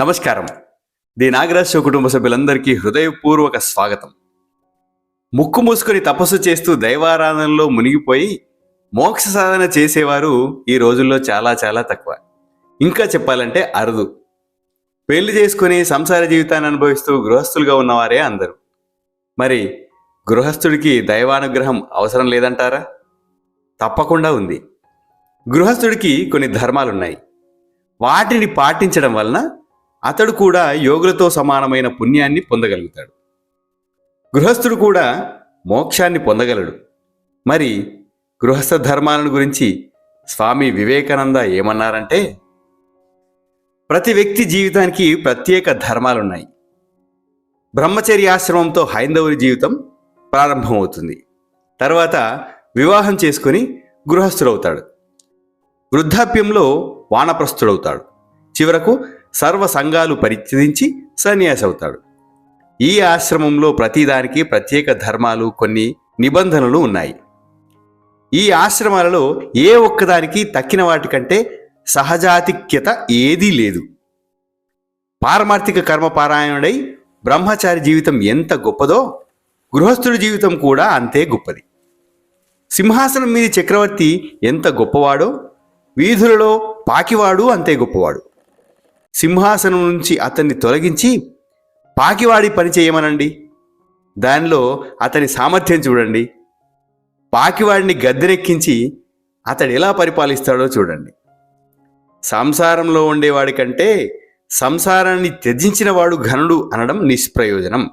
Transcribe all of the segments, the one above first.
నమస్కారం. The Nagaraj show కుటుంబ సభ్యులందరికీ హృదయపూర్వక స్వాగతం. ముక్కు మూసుకొని తపస్సు చేస్తూ దైవారాధనలో మునిగిపోయి మోక్ష సాధన చేసేవారు ఈ రోజుల్లో చాలా చాలా తక్కువ. ఇంకా చెప్పాలంటే అరుదు. పెళ్ళి చేసుకుని సంసార జీవితాన్ని అనుభవిస్తూ గృహస్థులుగా ఉన్నవారే అందరూ. మరి గృహస్థుడికి దైవానుగ్రహం అవసరం లేదంటారా? తప్పకుండా ఉంది. గృహస్థుడికి కొన్ని ధర్మాలున్నాయి. వాటిని పాటించడం వలన అతడు కూడా యోగులతో సమానమైన పుణ్యాన్ని పొందగలుగుతాడు. గృహస్థుడు కూడా మోక్షాన్ని పొందగలడు. మరి గృహస్థ ధర్మాలను గురించి స్వామి వివేకానంద ఏమన్నారంటే ప్రతి వ్యక్తి జీవితానికి ప్రత్యేక ధర్మాలున్నాయి. బ్రహ్మచర్యాశ్రమంతో హైందవుని జీవితం ప్రారంభమవుతుంది. తర్వాత వివాహం చేసుకుని గృహస్థుడవుతాడు. వృద్ధాప్యంలో వానప్రస్థుడవుతాడు. చివరకు సర్వ సంఘాలు పరిత్యజించి సన్యాసి అవుతాడు ఈ ఆశ్రమంలో ప్రతిదానికి ప్రత్యేక ధర్మాలు కొన్ని నిబంధనలు ఉన్నాయి. ఈ ఆశ్రమాలలో ఏ ఒక్కదానికి తక్కిన వాటికంటే సహజాతిక్యత ఏదీ లేదు. పారమార్థిక కర్మపారాయణుడై బ్రహ్మచారి జీవితం ఎంత గొప్పదో గృహస్థుడి జీవితం కూడా అంతే గొప్పది. సింహాసనం మీద చక్రవర్తి ఎంత గొప్పవాడో వీధులలో పాకివాడు అంతే గొప్పవాడు. సింహాసనం నుంచి అతన్ని తొలగించి పాకివాడి పని చేయమనండి. దానిలో అతని సామర్థ్యం చూడండి. పాకివాడిని గద్దెనెక్కించి అతడు ఎలా పరిపాలిస్తాడో చూడండి. సంసారంలో ఉండేవాడి కంటే సంసారాన్ని త్యజించిన వాడు ఘనుడు అనడం నిష్ప్రయోజనం.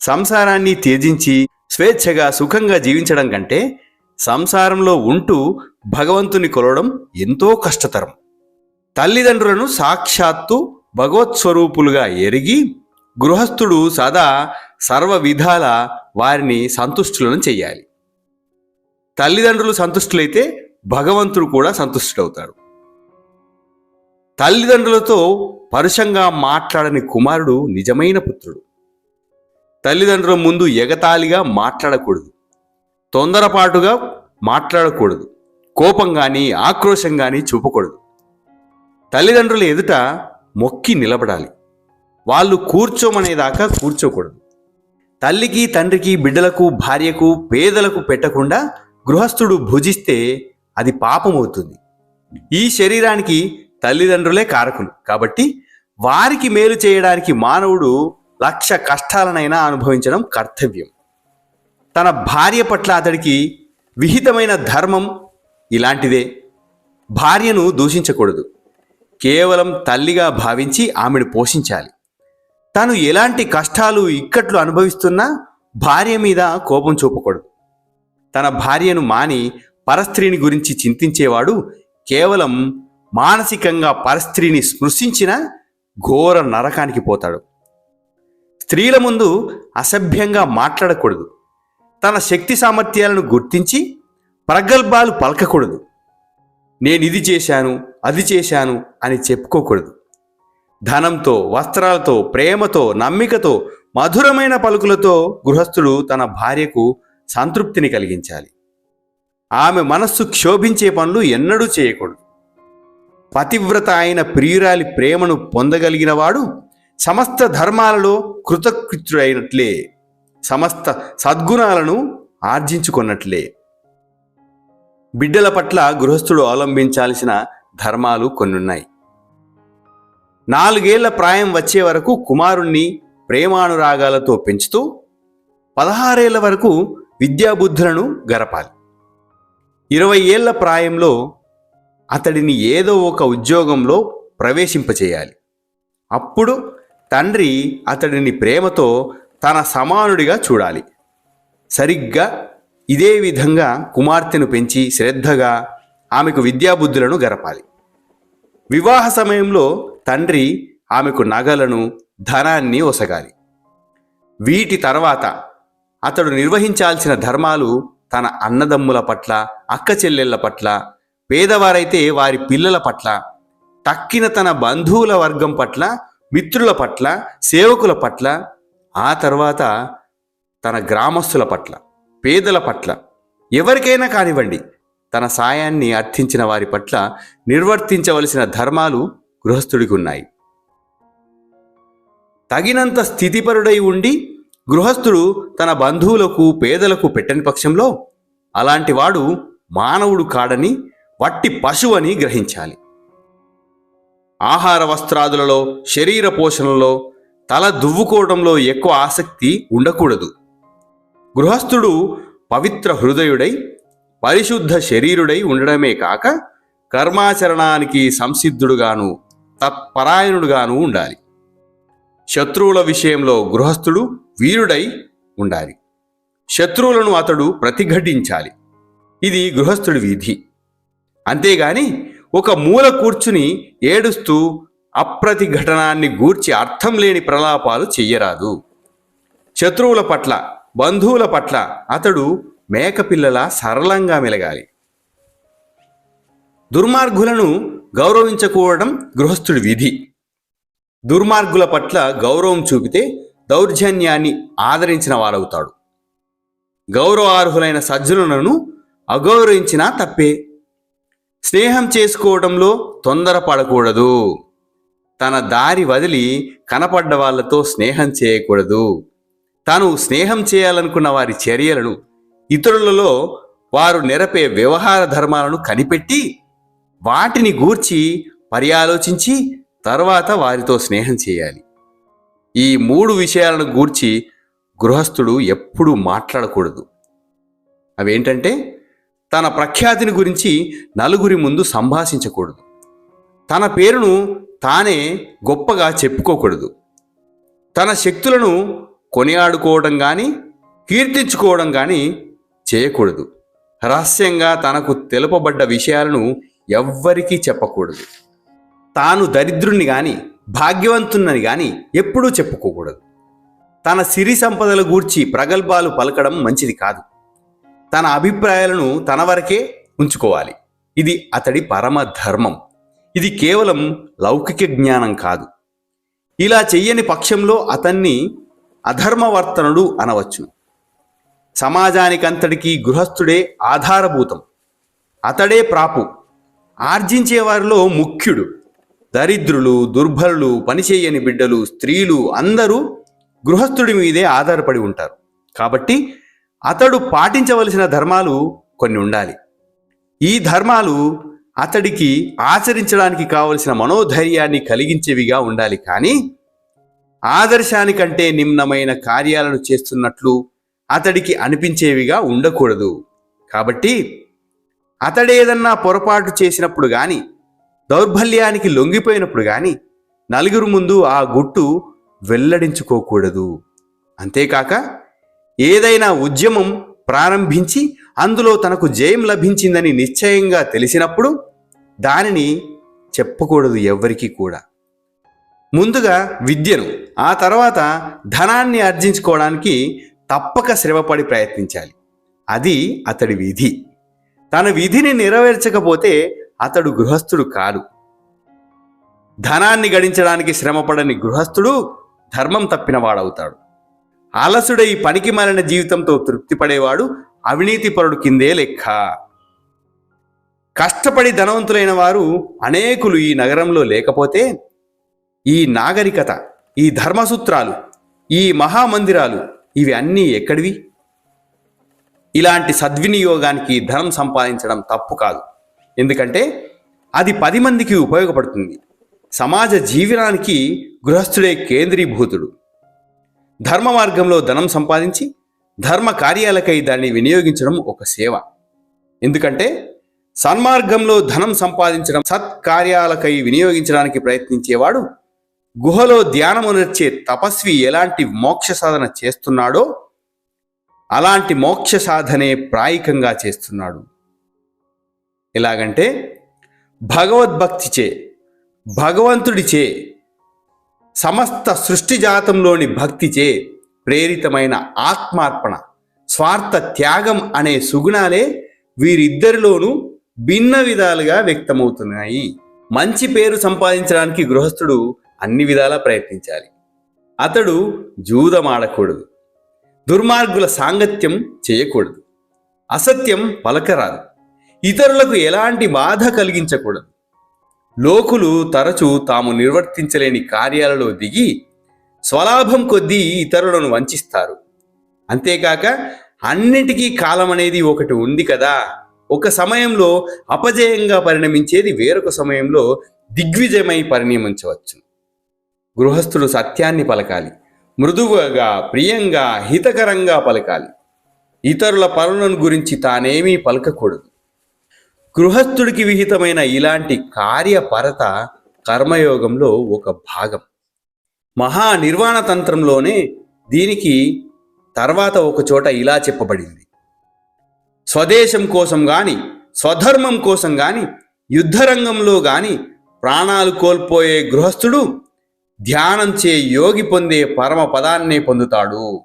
సంసారాన్ని త్యజించి స్వేచ్ఛగా సుఖంగా జీవించడం కంటే సంసారంలో ఉంటూ భగవంతుని కొలవడం ఎంతో కష్టతరం. తల్లిదండ్రులను సాక్షాత్తు భగవత్ స్వరూపులుగా ఎరిగి గృహస్థుడు సదా సర్వ విధాల వారిని సంతుష్టులను చేయాలి. తల్లిదండ్రులు సంతుష్టులైతే భగవంతుడు కూడా సంతుష్టుడవుతాడు. తల్లిదండ్రులతో పరుషంగా మాట్లాడని కుమారుడు నిజమైన పుత్రుడు. తల్లిదండ్రుల ముందు ఎగతాళిగా మాట్లాడకూడదు. తొందరపాటుగా మాట్లాడకూడదు. కోపం కానీ ఆక్రోశం కానీ చూపకూడదు. తల్లిదండ్రుల ఎదుట మొక్కి నిలబడాలి. వాళ్ళు కూర్చోమనేదాకా కూర్చోకూడదు. తల్లికి తండ్రికి బిడ్డలకు భార్యకు పేదలకు పెట్టకుండా గృహస్థుడు భుజిస్తే అది పాపమవుతుంది. ఈ శరీరానికి తల్లిదండ్రులే కారకులు. కాబట్టి వారికి మేలు చేయడానికి మానవుడు లక్ష కష్టాలనైనా అనుభవించడం కర్తవ్యం. తన భార్య పట్ల అతడికి విహితమైన ధర్మం ఇలాంటిదే. భార్యను దూషించకూడదు. కేవలం తల్లిగా భావించి ఆమెను పోషించాలి. తాను ఎలాంటి కష్టాలు ఇక్కట్లు అనుభవిస్తున్నా భార్య మీద కోపం చూపకూడదు. తన భార్యను మాని పరస్త్రీని గురించి చింతించేవాడు కేవలం మానసికంగా పరస్త్రీని స్పృశించిన ఘోర నరకానికి పోతాడు. స్త్రీల ముందు అసభ్యంగా మాట్లాడకూడదు. తన శక్తి సామర్థ్యాలను గుర్తించి ప్రగల్భాలు పలకకూడదు. నేను ఇది చేశాను అది చేశాను అని చెప్పుకోకూడదు. ధనంతో వస్త్రాలతో ప్రేమతో నమ్మికతో మధురమైన పలుకులతో గృహస్థుడు తన భార్యకు సంతృప్తిని కలిగించాలి. ఆమె మనస్సు క్షోభించే పనులు ఎన్నడూ చేయకూడదు. పతివ్రత అయిన ప్రియురాలి ప్రేమను పొందగలిగినవాడు సమస్త ధర్మాలలో కృతకృత్యుడైనట్లే సమస్త సద్గుణాలను ఆర్జించుకున్నట్లే. బిడ్డల పట్ల గృహస్థుడు అవలంబించాల్సిన ధర్మాలు కొన్నున్నాయి. నాలుగేళ్ళ ప్రాయం వచ్చే వరకు కుమారుణ్ణి ప్రేమానురాగాలతో పెంచుతూ పదహారేళ్ళ వరకు విద్యాబుద్ధులను గరపాలి ఇరవై ఏళ్ళ ప్రాయంలో అతడిని ఏదో ఒక ఉద్యోగంలో ప్రవేశింపచేయాలి. అప్పుడు తండ్రి అతడిని ప్రేమతో తన సమానుడిగా చూడాలి. సరిగ్గా ఇదే విధంగా కుమార్తెను పెంచి శ్రద్ధగా ఆమెకు విద్యాబుద్ధులను గరపాలి. వివాహ సమయంలో తండ్రి ఆమెకు నగలను ధనాన్ని ఒసగాలి వీటి తర్వాత అతడు నిర్వహించాల్సిన ధర్మాలు తన అన్నదమ్ముల పట్ల అక్క చెల్లెళ్ళ పట్ల పేదవారైతే వారి పిల్లల పట్ల తక్కిన తన బంధువుల వర్గం పట్ల మిత్రుల పట్ల సేవకుల పట్ల ఆ తర్వాత తన గ్రామస్తుల పట్ల. పేదల పట్ల ఎవరికైనా కానివ్వండి తన సాయాన్ని అర్థించిన వారి పట్ల నిర్వర్తించవలసిన ధర్మాలు గృహస్థుడికి ఉన్నాయి. తగినంత స్థితిపరుడై ఉండి గృహస్థుడు తన బంధువులకు పేదలకు పెట్టని పక్షంలో అలాంటి వాడు మానవుడు కాడని వట్టి పశువని గ్రహించాలి. ఆహార వస్త్రాదులలో శరీర పోషణలో తల దువ్వుకోవడంలో ఎక్కువ ఆసక్తి ఉండకూడదు. గృహస్థుడు పవిత్ర హృదయుడై పరిశుద్ధ శరీరుడై ఉండడమే కాక కర్మాచరణానికి సంసిద్ధుడుగాను తత్పరాయణుడుగాను ఉండాలి. శత్రువుల విషయంలో గృహస్థుడు వీరుడై ఉండాలి. శత్రువులను అతడు ప్రతిఘటించాలి. ఇది గృహస్థుడి విధి. అంతేగాని ఒక మూల కూర్చుని ఏడుస్తూ అప్రతిఘటనాన్ని గూర్చి అర్థం లేని ప్రలాపాలు చెయ్యరాదు. శత్రువుల పట్ల బంధువుల పట్ల అతడు మేకపిల్లల సరళంగా మెలగాలి. దుర్మార్గులను గౌరవించకూడడం గృహస్థుడి విధి. దుర్మార్గుల పట్ల గౌరవం చూపితే దౌర్జన్యాన్ని ఆదరించిన వారవుతాడు గౌరవార్హులైన సజ్జనులను అగౌరవించినా తప్పే. స్నేహం చేసుకోవడంలో తొందరపడకూడదు. తన దారి వదిలి కనపడ్డ వాళ్ళతో స్నేహం చేయకూడదు. తాను స్నేహం చేయాలనుకున్న వారి చర్యలను ఇతరులలో వారు నెరపే వ్యవహార ధర్మాలను కనిపెట్టి వాటిని గూర్చి పర్యాలోచించి తర్వాత వారితో స్నేహం చేయాలి. ఈ మూడు విషయాలను గూర్చి గృహస్థుడు ఎప్పుడూ మాట్లాడకూడదు. అవేంటంటే తన ప్రఖ్యాతిని గురించి నలుగురి ముందు సంభాషించకూడదు. తన పేరును తానే గొప్పగా చెప్పుకోకూడదు. తన శక్తులను కొనియాడుకోవడం కానీ కీర్తించుకోవడం కానీ చేయకూడదు. రహస్యంగా తనకు తెలుపబడ్డ విషయాలను ఎవ్వరికీ చెప్పకూడదు. తాను దరిద్రుణ్ణి కానీ భాగ్యవంతున్నని కానీ ఎప్పుడూ చెప్పుకోకూడదు. తన సిరి సంపదల గూర్చి ప్రగల్భాలు పలకడం మంచిది కాదు. తన అభిప్రాయాలను తన వరకే ఉంచుకోవాలి. ఇది అతడి పరమ ధర్మం. ఇది కేవలం లౌకిక జ్ఞానం కాదు. ఇలా చెయ్యని పక్షంలో అతన్ని అధర్మవర్తనుడు అనవచ్చు. సమాజానికంతటికీ గృహస్థుడే ఆధారభూతం. అతడే ప్రాపు. ఆర్జించే వారిలో ముఖ్యుడు. దరిద్రులు దుర్బలులు పనిచేయని బిడ్డలు స్త్రీలు అందరూ గృహస్థుడి మీదే ఆధారపడి ఉంటారు. కాబట్టి అతడు పాటించవలసిన ధర్మాలు కొన్ని ఉండాలి. ఈ ధర్మాలు అతడికి ఆచరించడానికి కావలసిన మనోధైర్యాన్ని కలిగించేవిగా ఉండాలి. కానీ ఆదర్శానికంటే నిమ్నమైన కార్యాలను చేస్తున్నట్లు అతడికి అనిపించేవిగా ఉండకూడదు. కాబట్టి అతడేదన్నా పొరపాటు చేసినప్పుడు గాని దౌర్బల్యానికి లొంగిపోయినప్పుడు గాని నలుగురు ముందు ఆ గుట్టు వెల్లడించుకోకూడదు. అంతేకాక ఏదైనా ఉద్యమం ప్రారంభించి అందులో తనకు జయం లభించిందని నిశ్చయంగా తెలిసినప్పుడు దానిని చెప్పకూడదు ఎవ్వరికీ కూడా. ముందుగా విద్యను ఆ తర్వాత ధనాన్ని ఆర్జించుకోవడానికి తప్పక శ్రమపడి ప్రయత్నించాలి. అది అతడి విధి. తన విధిని నెరవేర్చకపోతే అతడు గృహస్థుడు కాదు ధనాన్ని గడించడానికి శ్రమపడని గృహస్థుడు ధర్మం తప్పినవాడవుతాడు వాడవుతాడు. అలసుడై పనికి మాలిన జీవితంతో తృప్తిపడేవాడు అవినీతిపరుడు కిందే లెక్క. కష్టపడి ధనవంతులైన వారు అనేకులు ఈ నగరంలో లేకపోతే ఈ నాగరికత ఈ ధర్మసూత్రాలు ఈ మహామందిరాలు ఇవి అన్నీ ఎక్కడివి? ఇలాంటి సద్వినియోగానికి ధనం సంపాదించడం తప్పు కాదు. ఎందుకంటే అది పది మందికి ఉపయోగపడుతుంది. సమాజ జీవనానికి గృహస్థుడే కేంద్రీభూతుడు. ధర్మ మార్గంలో ధనం సంపాదించి ధర్మ కార్యాలకై దాన్ని వినియోగించడం ఒక సేవ. ఎందుకంటే సన్మార్గంలో ధనం సంపాదించడం సత్కార్యాలకై వినియోగించడానికి ప్రయత్నించేవాడు గుహలో ధ్యానమునర్చే తపస్వి ఎలాంటి మోక్ష సాధన చేస్తున్నాడో అలాంటి మోక్ష సాధనే ప్రాయికంగా చేస్తున్నాడు. ఎలాగంటే భగవద్భక్తిచే భగవంతుడిచే సమస్త సృష్టి జాతంలోని భక్తిచే ప్రేరితమైన ఆత్మార్పణ స్వార్థ త్యాగం అనే సుగుణాలే వీరిద్దరిలోనూ భిన్న విధాలుగా వ్యక్తమవుతున్నాయి. మంచి పేరు సంపాదించడానికి గృహస్థుడు అన్ని విధాలా ప్రయత్నించాలి. అతడు జూదమాడకూడదు. దుర్మార్గుల సాంగత్యం చేయకూడదు. అసత్యం పలకరాదు. ఇతరులకు ఎలాంటి బాధ కలిగించకూడదు. లోకులు తరచూ తాము నిర్వర్తించలేని కార్యాలలో దిగి స్వలాభం కొద్దీ ఇతరులను వంచిస్తారు. అంతేకాక అన్నిటికీ కాలం అనేది ఒకటి ఉంది కదా. ఒక సమయంలో అపజయంగా పరిణమించేది వేరొక సమయంలో దిగ్విజయమై పరిణమించవచ్చు. గృహస్థుడు సత్యాన్ని పలకాలి. మృదువుగా ప్రియంగా హితకరంగా పలకాలి. ఇతరుల పనులను గురించి తానేమీ పలకకూడదు. గృహస్థుడికి విహితమైన ఇలాంటి కార్యపరత కర్మయోగంలో ఒక భాగం. మహా నిర్వాణ తంత్రంలోనే దీనికి తర్వాత ఒక చోట ఇలా చెప్పబడింది. స్వదేశం కోసం గాని స్వధర్మం కోసం గాని యుద్ధరంగంలో గాని ప్రాణాలు కోల్పోయే గృహస్థుడు ధ్యానం చే యోగి పొందే పరమ పదాన్నే పొందుతాడు.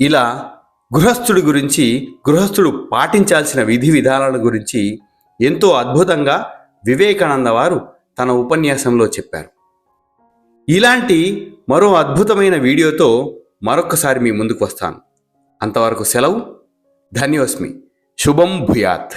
ఇలా గృహస్థుడి గురించి గృహస్థుడు పాటించాల్సిన విధి విధానాల గురించి ఎంతో అద్భుతంగా వివేకానంద వారు తన ఉపన్యాసంలో చెప్పారు. ఇలాంటి మరో అద్భుతమైన వీడియోతో మరొకసారి మీ ముందుకు వస్తాను. అంతవరకు సెలవు. ధన్యోస్మి శుభం భూయాత్.